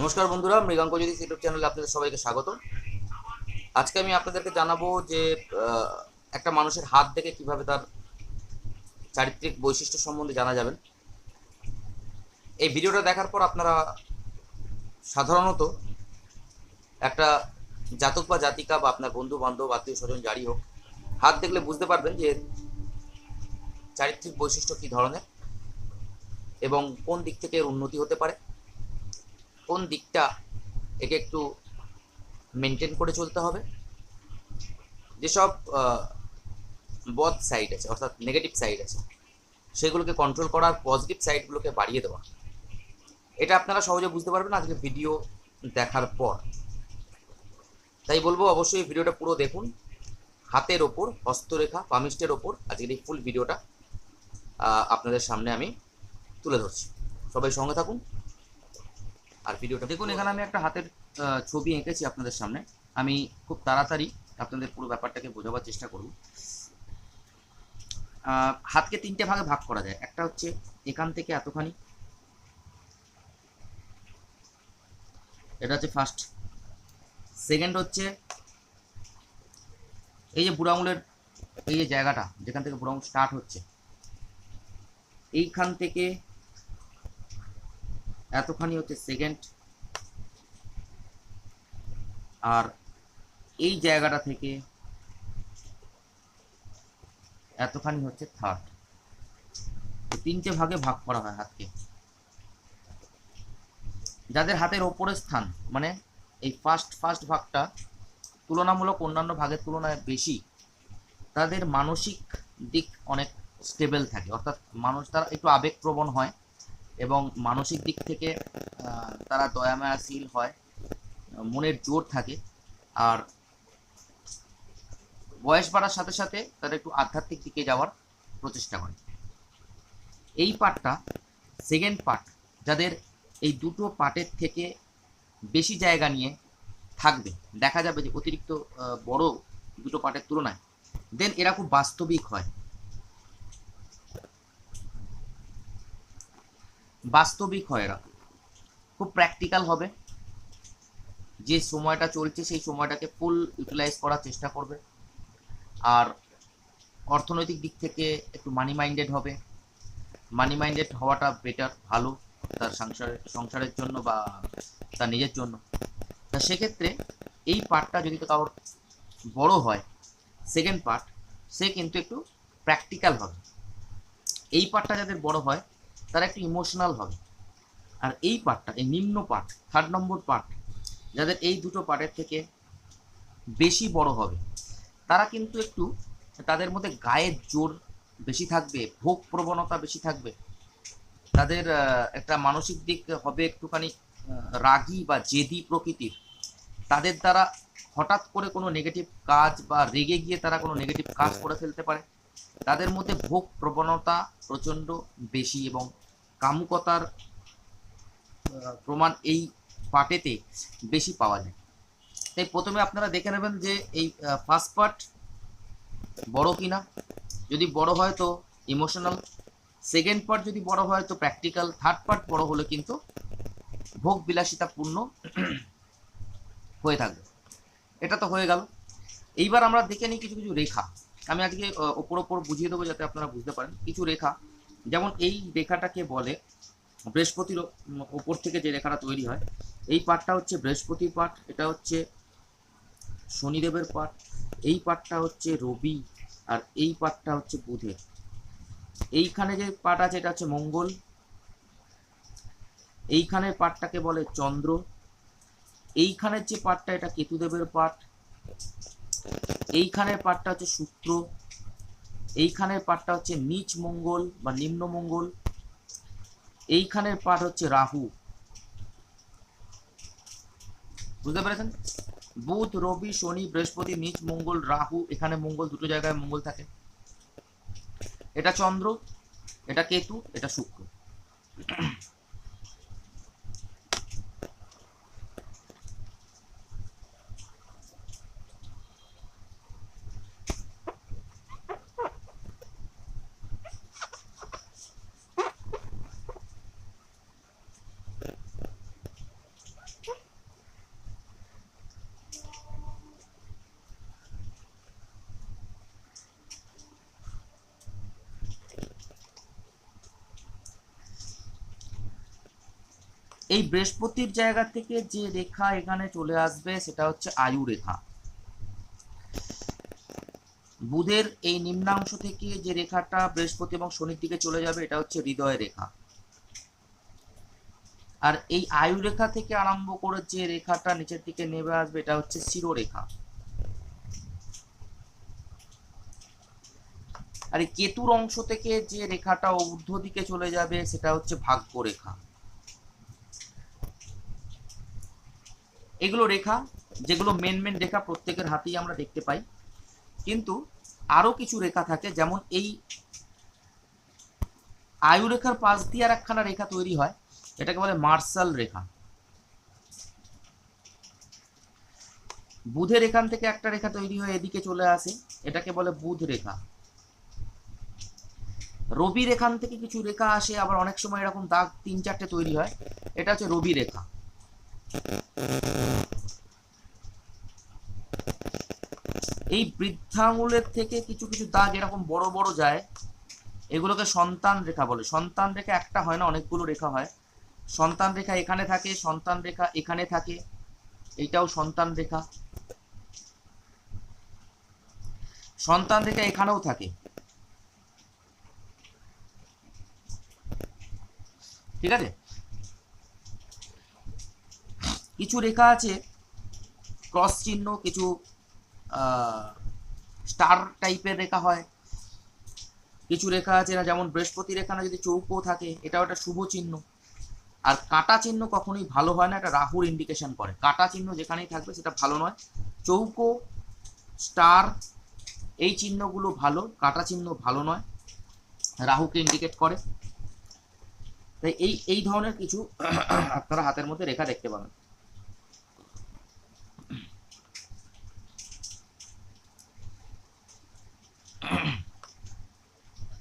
নমস্কার বন্ধুরা, মৃগাঙ্ক যদি ইউটিউব চ্যানেলে আপনাদের সবাইকে স্বাগত আজকে আমি আপনাদেরকে জানাব যে একটা মানুষের হাত দেখে কীভাবে তার চারিত্রিক বৈশিষ্ট্য সম্বন্ধে জানা যাবেন। এই ভিডিওটা দেখার পর আপনারা সাধারণত একটা জাতক বা জাতিকা বা আপনার বন্ধু, বান্ধব, আত্মীয় স্বজন, যারই হোক, হাত দেখলে বুঝতে পারবেন যে চারিত্রিক বৈশিষ্ট্য কী ধরনের এবং কোন দিক থেকে এর উন্নতি হতে পারে। কোন দিকটা একে একটু মেনটেন করে চলতে হবে? যেসব বদ সাইড আছে, অর্থাৎ নেগেটিভ সাইড আছে, সেগুলোকে কন্ট্রোল করার পজিটিভ সাইডগুলোকে বাড়িয়ে দেওয়া। এটা আপনারা সহজে বুঝতে পারবেন আজকে ভিডিও দেখার পর। তাই বলব অবশ্যই ভিডিওটা পুরো দেখুন। হাতের ওপর, হস্তরেখা পামিস্টের ওপর, আজকের এই ফুল ভিডিওটা আপনাদের সামনে আমি তুলে ধরছি। সবাই সঙ্গে থাকুন। আর ভিডিওটা দেখুন এখানে আমি একটা হাতের ছবি এঁকেছি আপনাদের সামনে। আমি খুব তাড়াতাড়ি আপনাদের পুরো ব্যাপারটাকে বোঝাবার চেষ্টা করব। হাতকে তিনটে ভাগে ভাগ করা যায়। একটা হচ্ছে এখান থেকে এতখানি। এটা হচ্ছে ফার্স্ট সেকেন্ড হচ্ছে এই যে বুড়ো আঙুলের এই যে জায়গাটা যেখান থেকে বুড়ো আঙুল স্টার্ট হচ্ছে এইখান থেকে এতখানি হচ্ছে সেকেন্ড আর এই জায়গাটা থেকে এতখানি হচ্ছে থার্ড তিনটে ভাগে ভাগ করা হয় হাতকে। যাদের হাতের ওপরের স্থান মানে এই ফার্স্ট ফার্স্ট ভাগটা তুলনামূলক অন্যান্য ভাগের তুলনায় বেশি, তাদের মানসিক দিক অনেক স্টেবল থাকে। অর্থাৎ মানুষ, তারা একটু আবেগপ্রবণ হয় এবং মানসিক দিক থেকে তারা দয়ামায়াশীল হয়, মনের জোর থাকে, আর বয়স বাড়ার সাথে সাথে তারা একটু আধ্যাত্মিক দিকে যাওয়ার প্রচেষ্টা করে। এই পার্টটা সেকেন্ড পার্ট যাদের এই দুটো পার্টের থেকে বেশি জায়গা নিয়ে থাকবে, দেখা যাবে যে অতিরিক্ত বড় দুটো পার্টের তুলনায় দেন এরা খুব বাস্তবিক হয়। বাস্তবিক হয় এরা। খুব প্র্যাকটিক্যাল হবে। যে সময়টা চলছে, সেই সময়টাকে ফুল ইউটিলাইজ করার চেষ্টা করবে। আর অর্থনৈতিক দিক থেকে একটু মানি মাইন্ডেড হবে। মানি মাইন্ডেড হওয়াটা বেটার ভালো তার সংসারের সংসারের জন্য বা তার নিজের জন্য। তা সেক্ষেত্রে এই পার্টটা যদি তো কারোর বড় হয় সেকেন্ড পার্ট সে কিন্তু একটু প্র্যাকটিক্যাল হবে। এই পার্টটা যাদের বড় হয় তারা একটু ইমোশনাল হবে। আর এই পার্টটা এই নিম্ন পার্ট থার্ড নম্বর পার্ট যাদের এই দুটো পার্টের থেকে বেশি বড় হবে তারা কিন্তু একটু তাদের মধ্যে গায়ের জোর বেশি থাকবে ভোগ প্রবণতা বেশি থাকবে। তাদের একটা মানসিক দিক হবে একটুখানি রাগী বা জেদি প্রকৃতির। তাদের দ্বারা হঠাৎ করে কোনো নেগেটিভ কাজ বা রেগে গিয়ে তারা কোনো নেগেটিভ কাজ করে ফেলতে পারে। তাদের মধ্যে ভোগ প্রবণতা প্রচণ্ড বেশি এবং কামুকতার প্রমাণ এই পার্টেতে বেশি পাওয়া যায়। তাই প্রথমে আপনারা দেখে নেবেন যে এই ফার্স্ট পার্ট বড় কিনা। যদি বড় হয় তো ইমোশনাল সেকেন্ড পার্ট যদি বড় হয় তো প্র্যাকটিক্যাল থার্ড পার্ট বড় হলে কিন্তু ভোগ বিলাসিতাপূর্ণ হয়ে থাকবে। এটা তো হয়ে গেল। এইবার আমরা দেখে নিই কিছু কিছু রেখা। আমি আজকে ওপর ওপর বুঝিয়ে দেবো যাতে আপনারা বুঝতে পারেন। কিছু রেখা। যেমন এই রেখাটাকে বলে বৃহস্পতির ওপর থেকে যে রেখাটা তৈরি হয়, এই পার্টটা হচ্ছে বৃহস্পতির পার্ট এটা হচ্ছে শনিদেবের পার্ট এই পার্টটা হচ্ছে রবি, আর এই পার্টটা হচ্ছে বুধের। এইখানে যে পার্ট আছে, এটা হচ্ছে মঙ্গল। এইখানের পার্টটাকে বলে চন্দ্র। এইখানের যে পার্টটা এটা কেতুদেবের পার্ট এইখানের পার্টটা হচ্ছে শুক্র। এইখানের পাঠটা হচ্ছে নিচ মঙ্গল বা নিম্ন মঙ্গল। এইখানের পার্ট হচ্ছে রাহু। বুঝতে পেরেছেন? বুধ, রবি, শনি, বৃহস্পতি, নিচ মঙ্গল, রাহু, এখানে মঙ্গল দুটো জায়গায় মঙ্গল থাকে। এটা চন্দ্র, এটা কেতু, এটা শুক্র। এই বৃহস্পতির জায়গা থেকে যে রেখা এখানে চলে আসবে, সেটা হচ্ছে আয়ু রেখা। বুধের এই নিম্নাংশ থেকে যে রেখাটা বৃহস্পতি এবং শনির দিকে চলে যাবে, এটা হচ্ছে হৃদয় রেখা। আর এই আয়ু রেখা থেকে আরম্ভ করে যে রেখাটা নিচের দিকে নেমে আসবে, এটা হচ্ছে শিরোরেখা আর কেতুর অংশ থেকে যে রেখাটা ঊর্ধ্ব দিকে চলে যাবে, সেটা হচ্ছে ভাগ্য রেখা। এগুলো রেখা, যেগুলো মেন মেন রেখা প্রত্যেকের হাতেই আমরা দেখতে পাই। কিন্তু আরও কিছু রেখা থাকে, যেমন এই আয়ু রেখার পাশ দিয়ে আর একখানা রেখা তৈরি হয়, এটাকে বলে মার্শাল রেখা। বুধের এখান থেকে একটা রেখা তৈরি হয়ে এদিকে চলে আসে, এটাকে বলে বুধ রেখা। রবির এখান থেকে কিছু রেখা আসে, আবার অনেক সময় এরকম দাগ তিন চারটে তৈরি হয়, এটা হচ্ছে রবি রেখা। এই বৃদ্ধাঙ্গুলের থেকে কিছু কিছু দাগ এরকম বড় বড় যায়, এগুলোকে সন্তান রেখা বলে। সন্তান রেখা একটা হয় না, অনেকগুলো রেখা হয়। সন্তান রেখা এখানে থাকে, সন্তান রেখা এখানে থাকে এইটাও সন্তান রেখা। সন্তান রেখা এখানেও থাকে। ঠিক আছে? কিছু রেখা আছে, ক্রস চিহ্ন, কিছু স্টার টাইপের রেখা হয়। কিছু রেখা আছে না, যেমন বৃহস্পতির এখানে যদি চৌকো থাকে, এটাও একটা শুভ চিহ্ন। আর কাটা চিহ্ন কখনোই ভালো হয় না, এটা রাহুর ইন্ডিকেশন করে। কাটা চিহ্ন যেখানেই থাকবে, সেটা ভালো নয়। চৌকো স্টার এই চিহ্নগুলো ভালো, কাটা চিহ্ন ভালো নয়, রাহুকে ইন্ডিকেট করে। তাই এই এই ধরনের কিছু আপনারা হাতের মধ্যে রেখা দেখতে পাবেন।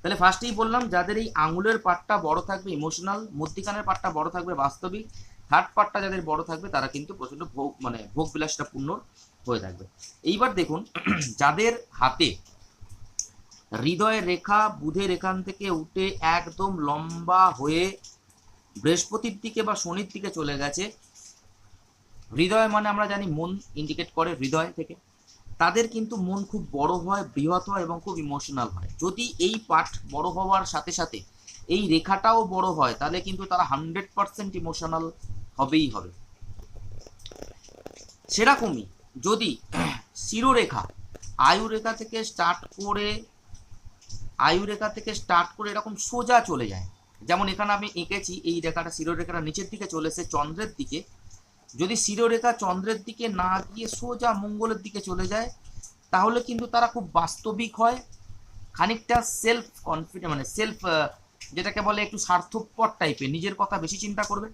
তাহলে ফার্স্টেই বললাম, যাদের এই আঙুলের পাটটা বড় থাকবে ইমোশনাল মধ্যিখানের পাটটা বড় থাকবে, বাস্তবিক থার্ড পার্টটা যাদের বড় থাকবে, তারা কিন্তু প্রচণ্ড ভোগ মানে ভোগ বিলাসটা পূর্ণ হয়ে থাকবে। এইবার দেখুন, যাদের হাতে হৃদয় রেখা বুধের এখান থেকে উঠে একদম লম্বা হয়ে বৃহস্পতির দিকে বা শনির দিকে চলে গেছে, হৃদয় মানে আমরা জানি, মন ইন্ডিকেট করে হৃদয় থেকে। তাদের কিন্তু মন খুব বড় হয়, বৃহৎ হয় এবং খুব ইমোশনাল হয়। যদি এই পাঠ বড় হওয়ার সাথে সাথে এই রেখাটাও বড় হয়, তাহলে কিন্তু তারা হান্ড্রেড পার্সেন্ট ইমোশনাল হবেই হবে। সেরকমই যদি শিরোরেখা আয়ু রেখা থেকে স্টার্ট করে আয়ু রেখা থেকে স্টার্ট করে এরকম সোজা চলে যায়। যেমন এখানে আমি এঁকেছি, এই রেখাটা শিরোরেখাটা নিচের দিকে চলে চন্দ্রের দিকে। যদি শিরোরেখা চন্দ্রের দিকে না গিয়ে সোজা মঙ্গলের দিকে চলে যায় তাহলে কিন্তু তারা খুব বাস্তবিক হয়। খানিকটা সেলফ কনফিডেন্ট মানে সেলফ যেটাকে বলে একটু স্বার্থপর টাইপের নিজের কথা বেশি চিন্তা করবে।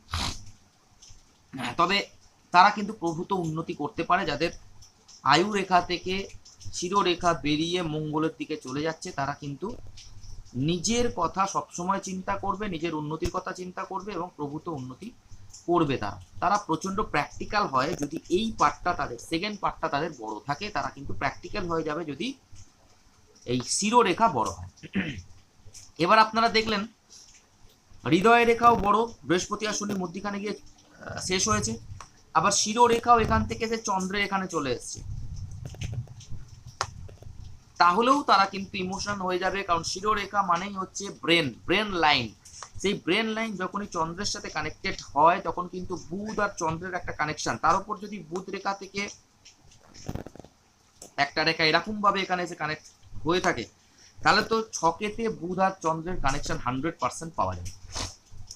হ্যাঁ, তবে তারা কিন্তু প্রভূত উন্নতি করতে পারে যাদের আয়ু রেখা থেকে শিরোরেখা বেরিয়ে মঙ্গলের দিকে চলে যাচ্ছে তারা কিন্তু নিজের কথা সবসময় চিন্তা করবে নিজের উন্নতির কথা চিন্তা করবে এবং প্রভূত উন্নতি করবে তারা। তারা প্রচণ্ড প্র্যাকটিক্যাল হয় যদি এই পার্টটা তাদের সেকেন্ড পার্টটা তাদের বড় থাকে, তারা কিন্তু প্র্যাকটিক্যাল হয়ে যাবে যদি এই শিরোরেখা বড় হয়। এবার আপনারা দেখলেন, হৃদয় রেখাও বড়, বৃহস্পতি আর শনি মধ্যিখানে গিয়ে শেষ হয়েছে। আবার শিরোরেখাও এখান থেকে যে চন্দ্রের এখানে চলে এসছে। তাহলেও তারা কিন্তু ইমোশন হয়ে যাবে, কারণ শিরোরেখা মানেই হচ্ছে ব্রেন ব্রেন লাইন সেই ব্রেন লাইন যখনই চন্দ্রের সাথে কানেক্টেড হয়, তখন কিন্তু বুধ আর চন্দ্রের একটা কানেকশন তার উপর যদি বুধ রেখা থেকে একটা রেখা এরকম ভাবে এখানে এসে কানেক্ট হয়ে থাকে, তাহলে তো ছকেতে বুধ আর চন্দ্রের কানেকশন হান্ড্রেড পার্সেন্ট পাওয়া যাবে।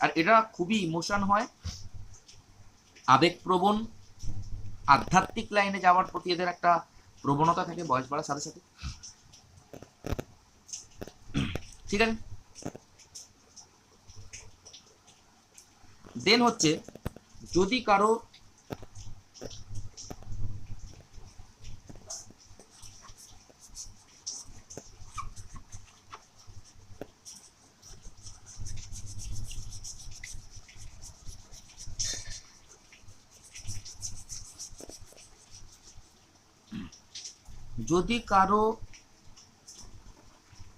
আর এটা খুবই ইমোশন হয়, আবেগপ্রবণ, আধ্যাত্মিক লাইনে যাওয়ার প্রতি এদের একটা প্রবণতা থাকে বয়স বাড়ার সাথে সাথে। ঠিক আছে? দেন হচ্ছে যদি কারও যদি কারও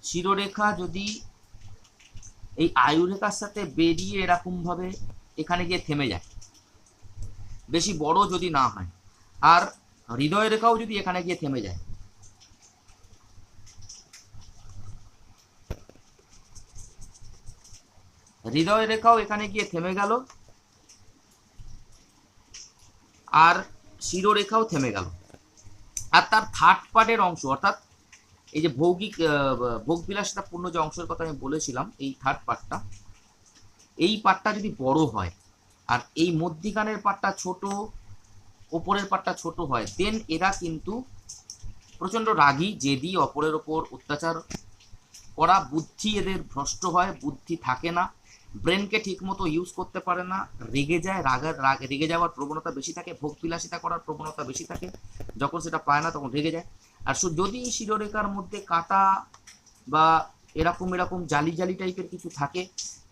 শিরোরেখা যদি এই আয়ুরেখার সাথে বেরিয়ে এরকম ভাবে এখানে গিয়ে থেমে যায়। বেশি বড় যদি না হয়, আর হৃদয় রেখাও যদি এখানে গিয়ে থেমে যায়। হৃদয় রেখাও এখানে গিয়ে থেমে গেল, আর শিরোরেখাও থেমে গেল। আর তার থার্ড পার্টের অংশ, অর্থাৎ এই যে ভৌগিক ভোগ বিলাসিতাপূর্ণ যে অংশের কথা আমি বলেছিলাম, এই থার্ড পার্টটা এই পার্টটা যদি বড় হয় আর এই মধ্যিখানের পার্টটা ছোট, ওপরের পার্টটা ছোট হয় দেন এরা কিন্তু প্রচণ্ড রাগী, জেদি, অপরের ওপর অত্যাচার করা, বুদ্ধি এদের ভ্রষ্ট হয়, বুদ্ধি থাকে না ব্রেনকে ঠিকমতো ইউজ করতে পারে না, রেগে যায় রাগের রাগ, রেগে যাওয়ার প্রবণতা বেশি থাকে ভোগ বিলাসিতা করার প্রবণতা বেশি থাকে, যখন সেটা পায় না তখন রেগে যায়। আর যদি শিরোরেখার মধ্যে কাটা বা এরকম এরকম জালি জালি টাইপের কিছু থাকে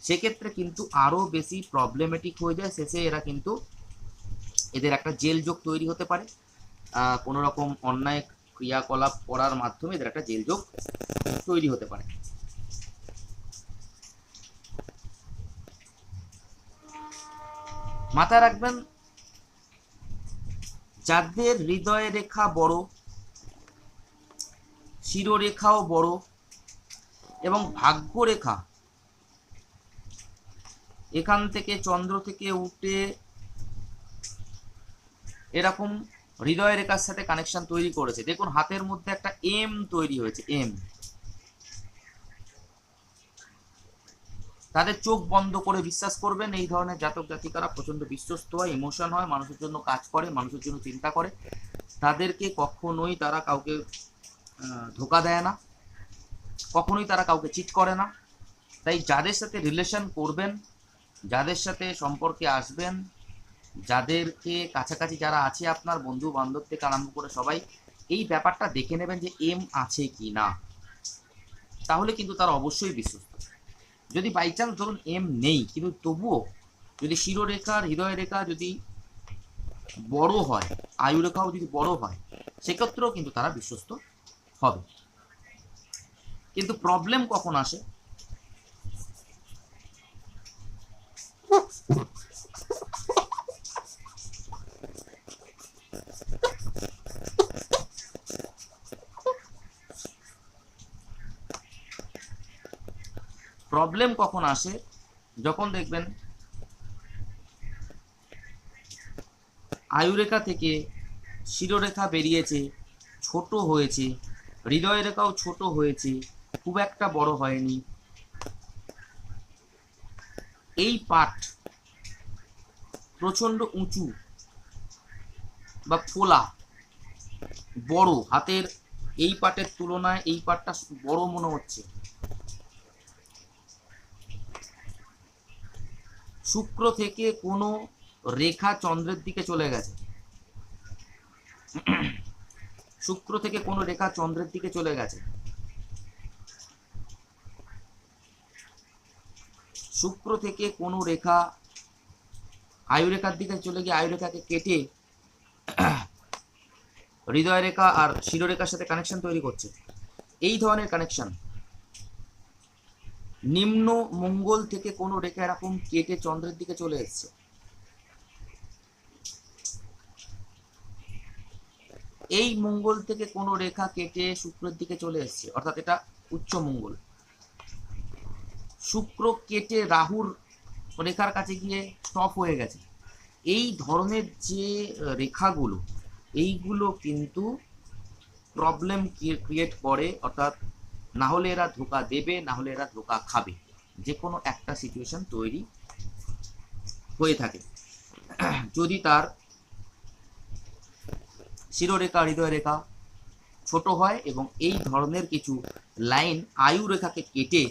সেক্ষেত্রে কিন্তু আরও বেশি প্রবলেমেটিক হয়ে যায়। শেষে এরা কিন্তু এদের একটা জেল যোগ তৈরি হতে পারে। কোনো রকম অন্যায় ক্রিয়াকলাপ করার মাধ্যমে এদের একটা জেল যোগ তৈরি হতে পারে। মাথায় রাখবেন, যাদের হৃদয় রেখা বড়, শিরোরেখাও বড় এবং ভাগ্যরেখা এখান থেকে চন্দ্র থেকে উঠে এরকম হৃদয় রেখার সাথে কানেকশন তৈরি করেছে। দেখুন, হাতের মধ্যে একটা এম তৈরি হয়েছে এম তাদের চোখ বন্ধ করে বিশ্বাস করবেন, এই ধরনের জাতক জাতিকারা প্রচণ্ড বিশ্বস্ত হয় ইমোশন হয়, মানুষের জন্য কাজ করে, মানুষের জন্য চিন্তা করে। তাদেরকে কখনোই তারা কাউকে ধোকা দেয় না, কখনোই তারা কাউকে চিট করে না। তাই যাদের সাথে রিলেশন করবেন যাদের সাথে সম্পর্কে আসবেন, যাদেরকে কাছাকাছি যারা আছে আপনার বন্ধু বান্ধব থেকে আরম্ভ করে সবাই, এই ব্যাপারটা দেখে নেবেন যে এম আছে কি না। তাহলে কিন্তু তারা অবশ্যই বিশ্বস্ত। যদি বাই চান্স ধরুন এম নেই, কিন্তু তবুও যদি শিরোরেখা হৃদয় রেখা যদি বড় হয় আয়ু রেখাও যদি বড় হয়, সেক্ষেত্রেও কিন্তু তারা বিশ্বস্ত হবে। কিন্তু প্রবলেম কখন আসে? প্রবলেম কখন আসে, যখন দেখবেন আয়ুরেখা থেকে শিরোরেখা বেরিয়েছে, ছোট হয়েছে, হৃদয় রেখাও ছোট হয়েছে, খুব একটা বড় হয়নি। এই পাট প্রচণ্ড উঁচু বা ফোলা, বড়, হাতের এই পাটের তুলনায় এই পাটটা বড় মনে হচ্ছে। শুক্র থেকে কোনো রেখা চন্দ্রের দিকে চলে গেছে। শুক্র থেকে কোনো রেখা চন্দ্রের দিকে চলে গেছে। শুক্র থেকে কোনো রেখা আয়ুরেখার দিকে চলে গিয়ে আয়ুরেখাকে কেটে হৃদয় রেখা আর শিরোরেখার সাথে কানেকশন তৈরি করছে। এই ধরনের কানেকশন নিম্ন মঙ্গল থেকে কোনো রেখা এরকম কেটে চন্দ্রের দিকে চলে এসছে। এই মঙ্গল থেকে কোনো রেখা কেটে শুক্রের দিকে চলে এসছে, অর্থাৎ এটা উচ্চ মঙ্গল। শুক্র কেটে রাহুর রেখার কাছে গিয়ে স্টপ হয়ে গেছে। এই ধরনের যে রেখাগুলো, এইগুলো কিন্তু প্রবলেম ক্রিয়েট করে, অর্থাৎ না হলে এরা ধোকা দেবে, না হলে এরা ধোকা খাবে। যে কোনো একটা সিচুয়েশন তৈরি হয়ে থাকে। যদি তার শিরোরেখা হৃদয় রেখা ছোট হয় এবং এই ধরনের কিছু লাইন আয়ু রেখাকে কেটে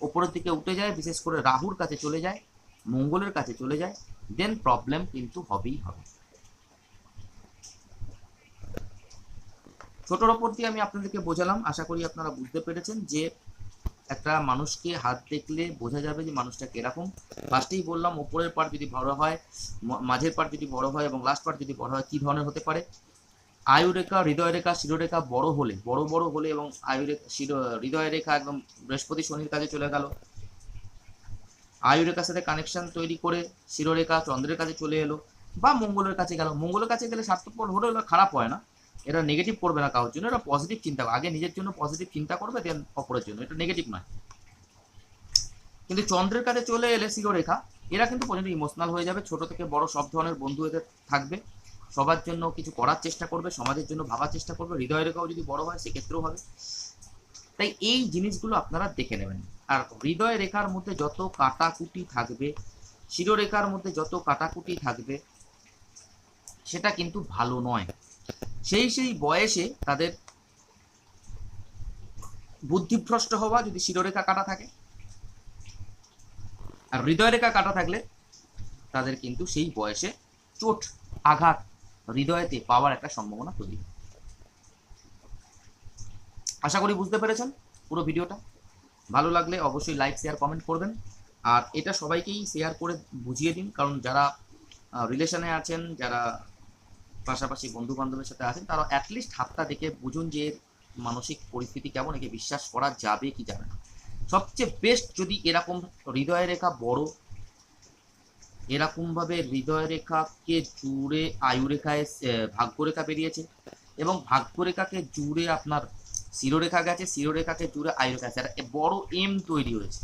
ওপরের দিকে উঠে যায়, বিশেষ করে রাহুর কাছে চলে যায়, মঙ্গলের কাছে চলে যায় দেন প্রবলেম কিন্তু হবেই হবে। ছোটর ওপর দিয়ে আমি আপনাদেরকে বোঝালাম, আশা করি আপনারা বুঝতে পেরেছেন যে একটা মানুষকে হাত দেখলে বোঝা যাবে যে মানুষটা কীরকম। ফার্স্টেই বললাম, ওপরের পার্ট যদি বড় হয় মাঝের পার্ট যদি বড় হয় এবং লাস্ট পার্ট যদি বড় হয়, কি ধরনের হতে পারে? আয়ু রেখা হৃদয় রেখা শিরোরেখা বড় হলে, বড় বড় হলে এবং আয়ু রেখা শিরো হৃদয় রেখা একদম বৃহস্পতি শনির কাজে চলে গেল। আয়ুরেখার সাথে কানেকশন তৈরি করে শিরোরেখা চন্দ্রের কাছে চলে এলো বা মঙ্গলের কাছে গেল। মঙ্গলের কাছে গেলে স্বার্থপর হলে, খারাপ হয় না। এটা নেগেটিভ করবে না কারোর জন্য, এটা পজিটিভ চিন্তা। আগে নিজের জন্য পজিটিভ চিন্তা করবে দেন অপরের জন্য। এটা নেগেটিভ নয়। কিন্তু চন্দ্রের কাছে চলে এলে শিরোরেখা এরা কিন্তু পর্যন্ত ইমোশনাল হয়ে যাবে। ছোট থেকে বড় সব ধরনের বন্ধু এদের থাকবে। সবার জন্য কিছু করার চেষ্টা করবে, সমাজের জন্য ভাবার চেষ্টা করবে। হৃদয় রেখাও যদি বড় হয়, সেক্ষেত্রেও হবে। তাই এই জিনিসগুলো আপনারা দেখে নেবেন। আর হৃদয় রেখার মধ্যে যত কাটাকুটি থাকবে শিরোরেখার মধ্যে যত কাটাকুটি থাকবে, সেটা কিন্তু ভালো নয়। সেই সেই বয়সে তাদের বুদ্ধিভ্রষ্ট হওয়া যদি শিরোরেখা কাটা থাকে, আর হৃদয় রেখা কাটা থাকলে তাদের কিন্তু সেই বয়সে চোট আঘাত হৃদয়তে পাওয়ার একটা সম্ভাবনা তৈরি আশা করি বুঝতে পেরেছেন পুরো ভিডিওটা। ভালো লাগলে অবশ্যই লাইক শেয়ার কমেন্ট করবেন। আর এটা সবাইকেই শেয়ার করে বুঝিয়ে দিন, কারণ যারা রিলেশনে আছেন, যারা পাশাপাশি বন্ধু বান্ধবের সাথে আছেন তারা অ্যাটলিস্ট হাতটা দেখে বুঝুন যে মানসিক পরিস্থিতি কেমন একে বিশ্বাস করা যাবে কি যাবে না। সবচেয়ে বেস্ট যদি এরকম হৃদয় রেখা বড় এরকমভাবে হৃদয় রেখাকে জুড়ে আয়ুরেখায় আহ, ভাগ্যরেখা বেরিয়েছে এবং ভাগ্যরেখাকে জুড়ে আপনার শিরোরেখা গেছে শিরোরেখাকে জুড়ে আয়ুরেখা আছে একটা বড় এম তৈরি হয়েছে।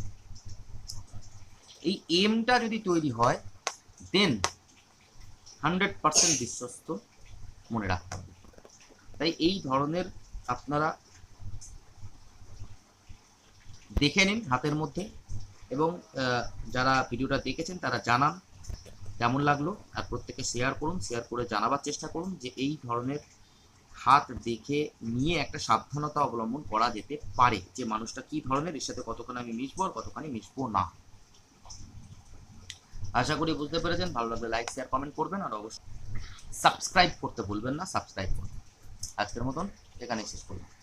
এই এমটা যদি তৈরি হয় দেন হান্ড্রেড পার্সেন্ট বিশ্বস্ত। মনে রাখতে হবে। তাই এই ধরনের আপনারা দেখে নিন হাতের মধ্যে এবং যারা ভিডিওটা দেখেছেন তারা জানান কেমন লাগল আর প্রত্যেকে শেয়ার করুন শেয়ার করে জানাবার চেষ্টা করুন যে এই ধরনের হাত দেখে নিয়ে একটা সাবধানতা অবলম্বন করা যেতে পারে যে মানুষটা কি ধরনের, এর সাথে কতখানি আমি মিশবো আর কতখানি মিশবো না। আশা করি বুঝতে পেরেছেন। ভালো লাগলে লাইক শেয়ার কমেন্ট করবেন আর অবশ্যই সাবস্ক্রাইব করতে ভুলবেন না সাবস্ক্রাইব করুন। আজকের মতন এখানেই শেষ করলাম।